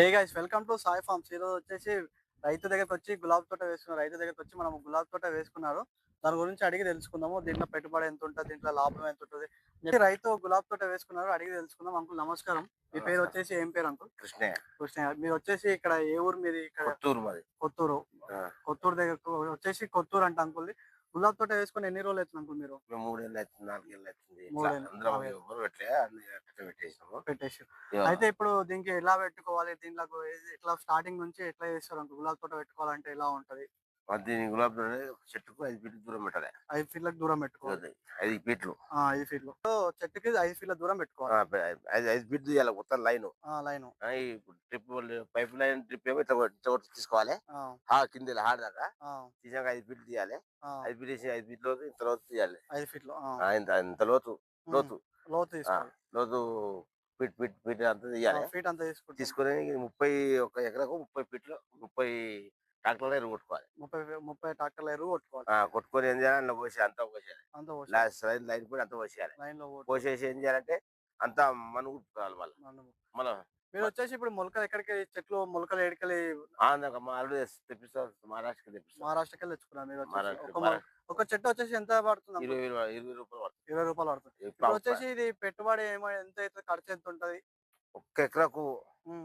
Hey guys welcome to Sai farms ఈరోజు వచ్చేసి రైతు దగ్గరకు వచ్చి గులాబ్ తోట వేసుకున్నారు రైతు దగ్గరకు వచ్చి మనం గులాబ్ తోట వేసుకున్నారు. దాని గురించి అడిగి తెలుసుకుందాము. దీంట్లో పెట్టుబడి ఎంత ఉంటుంది దీంట్లో లాభం ఎంత ఉంటుంది? రైతు గులాబ్ తోట వేసుకున్నారు అడిగి తెలుసుకుందాం. అంకుల్ నమస్కారం. మీ పేరు వచ్చేసి ఏం పేరు అంకుల్? కృష్ణయ్య. కృష్ణ మీరు వచ్చేసి ఇక్కడ ఏ ఊరు మీది? ఇక్కడ కొత్తూరు మాది. కొత్తూరు. కొత్తూరు దగ్గర వచ్చేసి కొత్తూరు అంట అంకుల్ గులాబ్ తోట వేసుకొని ఎన్ని రోజులు అవుతుంది అంకుల్ మీరు? మూడేళ్ళు అవుతుంది నాలుగేళ్ళు అవుతుంది. మూడేళ్ళు, అందరం నాలుగేళ్ళు. ఎవరు పెట్టలే అన్ని అట్లా పెట్టేసినాము. పెట్టేసి అయితే ఇప్పుడు దీనికి ఎలా పెట్టుకోవాలి? దీంట్లో ఏది- ఎట్లా స్టార్టింగ్ నుంచి ఎట్లా చేస్తారు అంకుల్? గులాబ్ తోట పెట్టుకోవాలంటే ఎలా ఉంటది? దీని గులాబ్ చెట్టుకు ఐదు ఫీట్లు దూరం పెట్టాలి. ఐదు ఫీట్లకు దూరం పెట్టుకోవాలి. ఐదు ఫీట్లు. ఆ, ఐదు ఫీట్లు. చెట్టుకి ఐదు ఫీట్ల దూరం పెట్టుకోవాలి. ఐదు ఫీట్లు తీయాలి మొత్తం లైన్. లైన్. ఈ డ్రిప్ పైప్ లైన్ డ్రిప్ ఏమో ఇట్లా తీసుకోవాలి. కింద హార్ దాకా. తీసాక ఐదు ఫీట్లు తీయాలి. ఐదు ఫీట్లు తీసి ఐదు ఫీట్లు లోతు ఇంత లోతు తీయాలి. ఐదు ఫీట్లు ఇంత ఇంత లోతు లోతు. లోతు లోతు ఫీట్ ఫీట్ ఫీట్ అంతా తీయాలి. ఫీట్ అంతా తీసుకుని ముప్పై ఒక ఎకరకు ముప్పై ఫీట్లు ముప్పై ట్రాక్టర్లు ఎరువు కొట్టుకోవాలి. ముప్పై ముప్పై ట్రాక్టర్ల ఎరువు కొట్టుకోవాలి. కొట్టుకొని ఏం చేయాలి? అందులో పోసి అంతా పోసేయాలి. అంత లాస్ట్ లైన్ లైన్ కూడా అంతా పోసేయాలి. లైన్లో పోటు. పోసేసి ఏం చేయాలంటే అంతా మనుగు కావాలి మళ్ళీ. మనం- మీరు వచ్చేసి ఇప్పుడు మొలకలు ఎక్కడికి చెట్లు మొలకలు అల్లుడు తెప్పిస్తాం. మహారాష్ట్రకి తెప్పిస్తాం. మహారాష్ట్రకి తెచ్చుకున్నారు మీరు. మహారాష్ట్ర ఒక చెట్టు వచ్చేసి ఎంత పడుతుంది? ఇరవై రూపాయలు పడుతుంది. ఇరవై రూపాయలు పడుతుంది. వచ్చేసి ఇది పెట్టుబడి ఏమో ఎంత అవుతుంది ఖర్చు ఎంత ఉంటది ఒక్క ఎకరాకు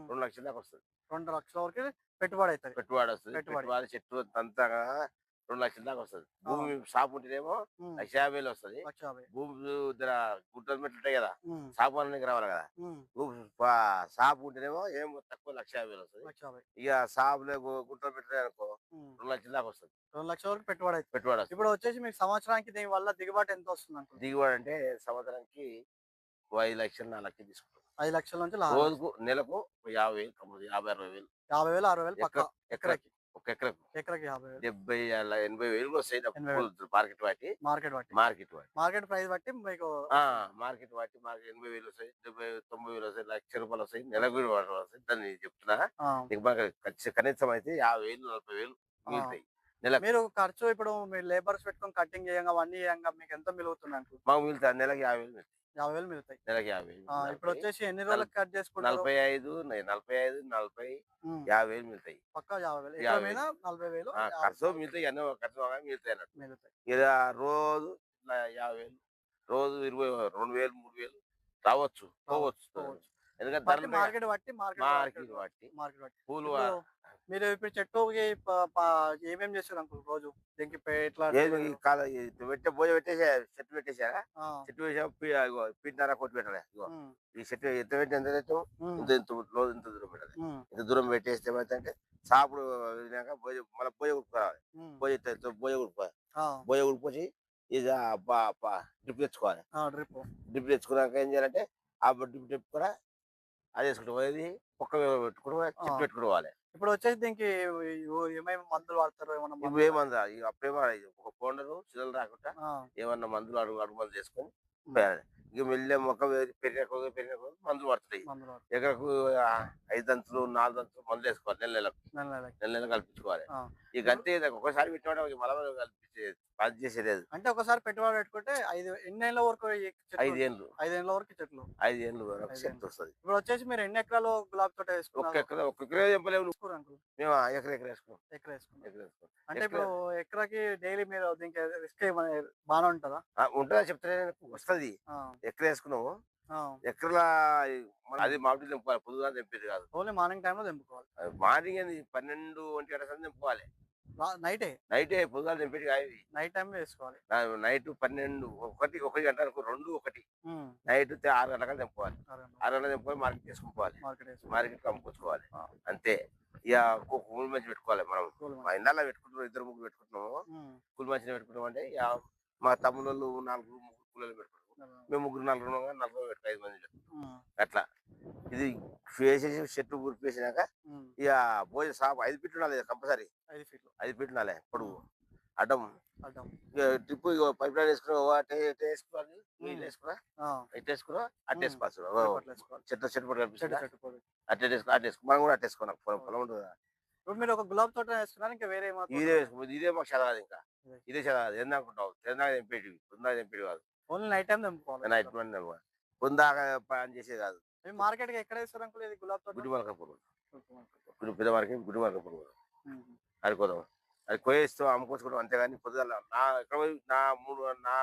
రెండు లక్షల దాకా వస్తుంది. రెండు లక్షల వరకు పెట్టుబడి అవుతుంది పెట్టుబడి వస్తుంది. పెట్టుబడి. చెట్టు అంతా రెండు లక్షల దాకా వస్తుంది. భూమి సాపు ఉంటేనేమో లక్ష యాభై వేలు వస్తుంది. భూమి దగ్గర గుట్టలు మెట్లు ఉంటాయి కదా సాపు అనేది రావాలి కదా. భూమి పా- సాపు ఉంటేనేమో ఏం తక్కువ లక్ష యాభై వేలు వస్తుంది. ఇక సాపులే గుట్టలు పెట్టలే అనుకో రెండు లక్షల దాకా వస్తుంది. రెండు లక్షల వరకు పెట్టుబడి అవుతుంది పెట్టుబడి ఇప్పుడు వచ్చేసి మీకు సంవత్సరానికి దీని వల్ల దిగుబాటు ఎంత వస్తుంది దిగుబడి అంటే సంవత్సరానికి ఐదు లక్షలు నాలుగు లక్షలు తీసుకుంటాం ఐదు లక్షల నుంచి. రోజుకు నెలకు యాభై వేలు తొమ్మిది యాభై అరవై వేలు యాభై వేలు అరవై వేలు పక్క. ఎకర- ఎకరకి. ఒక ఎకరకు. ఎకరకి యాభై వేలు డెబ్బై ఎనభై వేలు వస్తాయి. ఎనభై వేలు. మార్కెట్ వాటి. మార్కెట్ బట్టి మార్కెట్ మార్కెట్ ప్రైస్ బట్టి మీకు ఆ, మార్కెట్ వాటి మార్కెట్ ఎనభై వేలు వస్తాయి. డెబ్బై తొంభై వేలు వస్తాయి. లక్ష రూపాయలు వస్తాయి. నెలకు వస్తాయి. దాన్ని చెప్తున్నా. నీకు బాగా కనీసం అయితే యాభై వేలు నలభై వేలు మిగులుతాయి మీరు ఖర్చు ఇప్పుడు మీరు లేబర్స్ పెట్టుకొని కటింగ్ చేయంగా అవన్నీ చేయంగా మీకు ఎంత మిగులుతుంది మాకు మిగులుతాయి. నెలకు యాభై వేలు. యాభై వేలు మిగులుతాయి. నెలకు యాభై ఇప్పుడు వచ్చేసి ఎన్ని రోజులకు కట్ చేసుకుంటారు? నలభై ఐదు నలభై ఐదు నలభై యాభై వేలు మిగులుతాయి. పక్కా యాభై వేలు. యాభై మీద నలభై వేలు ఖర్చు అన్నీ ఖర్చు బాగా అన్నట్టు. ఇక రోజు యాభై వేలు రోజు ఇరవై రెండు వేలు మూడు వేలు రావచ్చు పోవచ్చు. ఎందుకంటే మార్కెట్ బట్టి మార్కెట్ బట్టి. పూలు మీరు ఇప్పుడు చెట్టుకి ప- ప- ఏమేం చేస్తారు అంకుల్ రోజు? దీనికి ఈ పెట్టే భోజనం పెట్టేసా చెట్టు పెట్టేసారా? ఆ, చెట్టు వేసా పీటినారా కొట్టి పెట్టాలి ఈ చెట్టు ఎంత పెట్టి ఎంత ఇంత ఇంత రోజు ఇంత దూరం పెట్టాలి. ఇంత దూరం పెట్టేస్తే ఏమైతే సాపుడు వినాక భోజ మళ్ళీ భోజ ఉడుకోవాలి ఉమ్, భోజ భోజ ఉడుకోవాలి ఆ, భోజ ఉడిపోసి ఇది డ్రిప్ తెచ్చుకోవాలి. డ్రిప్. డ్రిప్ తెచ్చుకున్నాక ఏం చేయాలంటే ఆ డ్రిప్ డ్రిప్ కూడా అది వేసుకుంటూ పోయేది ఒక్క పెట్టుకుంటూ చెట్టు ఆ. పెట్టుకోవాలి ఇప్పుడు వచ్చేసి దీనికి ఏమేమి మందులు వాడతారు ఏమన్నా ఇప్పుడు అప్పుడేమో ఒక పోండరు చిల్లలు రాకుండా ఏమన్నా మందులు అడుగు అడుగు మందులు చేసుకొని ఇక మెల్లె మొక్క పెరిగే కొద్ది పెరిగే కొద్ది మందులు వాడతారు ఎకరకు ఐదు దంతులు నాలుగు దంతులు మందులు వేసుకోవాలి నెల నెలకు నెల. నెల కల్పించుకోవాలి. ఇక అంతే ఇక ఒక్కసారి పెట్టిన మళ్ళీ కల్పించే పని చేసేది అంటే ఒకసారి పెట్టుబడి పెట్టుకుంటే ఐదు ఎన్ని ఏళ్ళ వరకు ఈ చెట్లు ఐదు ఏళ్ళు. ఐదు ఏళ్ళ వరకు చెట్లు. ఐదు ఏళ్ళు వరకు శక్తి వస్తుంది. ఇప్పుడు వచ్చేసి మీరు ఎన్ని ఎకరాలు గులాబీ తోట ఒక్క వేసుకున్నారు ఎకర ఒక్క ఎకరే మేము ఎకర ఎకర వేసుకున్నాం. ఎకర వేసుకున్నాం. అంటే ఇప్పుడు ఎకరాకి డైలీ మీరు దీనికి రిస్క్ బాగానే ఉంటుందా? ఉంటుందా చెప్తే వస్తుంది. ఎకరలా మన- అది మామిడి తెంపుకోవాలి. పొద్దుగా తెంపేది కాదు. ఓన్లీ మార్నింగ్ టైంలో తెంపుకోవాలి. మార్నింగ్ అనేది పన్నెండు ఒంటి గంట సమయం తెంపుకోవాలి. నైటే? నైటే పొద్దుగా తెంపేది ఇది. నైట్ టైంలో వేసుకోవాలి. నైట్ పన్నెండు ఒకటి ఒకటి గంట రెండు ఒకటి. నైట్ ఆరు గంటలకు తెంపుకోవాలి. ఆరు గంటలకు తెంపుకొని మార్కెట్ చేసుకోవాలి మార్కెట్ అమ్ముకోవాలి. అంతే. ఇక కూలి మంచి పెట్టుకోవాలి మనం. మా ఇండాలో పెట్టుకుంటున్నాం ఇద్దరు ముగ్గురు పెట్టుకుంటున్నాము. కూలి మంచిని పెట్టుకుంటాం అంటే ఇక మా తమ్ముళ్ళు నాలుగు ముగ్గురు కూలీలు పెట్టుకుంటాం మేము ముగ్గురు నలుగురు నలుగురు పెట్టుకో ఐదు మంది అట్లా. ఇది వేసేసి చెట్టు గురిపేసినాక ఇక భోజనం సాపు ఐదు ఫీట్లు ఉండాలి కంపల్సరీ. ఐదు ఫీట్లు. ఐదు ఫీట్లు ఉండాలి పొడుగు. అడ్డం. ఇక పైప్ లైన్ వేసుకున్నా. వేసుకోవచ్చు చెట్టు చెట్టు కనిపిస్తుందా? మనం కూడా పొలం పొలం ఉంటుంది మీరు ఒక గులాబ్ తోట వేసుకున్నారు ఇంకా వేరే ఇదే ఇదే మాకు చదవాలి ఇంకా. ఇదే. చదవాలి ఏందనుకుంటావు తెలంగాణ తెంపేటివి పొందాక తెంపేటి కాదు. ఓన్లీ నైట్ టైం తెంపుకోవాలి నైట్ పని పొందాక పని చేసేది కాదు. మార్కెట్కి ఎక్కడ వేస్తారు అంకుల్? ఇది గులాబ్ తోట గుడి మలకపూర్ పెద్ద మార్కెట్ గుడి పోదాం. ఉమ్. ఆడుకోదాం అది కోయేస్తాం అమ్ముకోసుకోవడం అంతేగాని పొద్దుగాల నా ఎక్కడ నా మూడు నా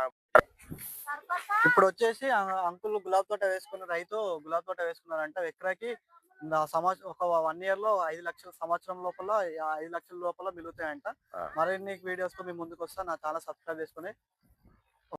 ఇప్పుడు వచ్చేసి అంకుల్ గులాబ్ తోట వేసుకున్న రైతు గులాబ్ తోట వేసుకున్నారంటే ఎకరాకి నా సంవత్సరం ఒక వన్ ఇయర్లో ఐదు లక్షల సంవత్సరం లోపల ఐదు లక్షల లోపల మిగులుతాయంట. మరిన్ని వీడియోస్తో మీ ముందుకు వస్తా నా ఛానల్ సబ్స్క్రైబ్ చేసుకుని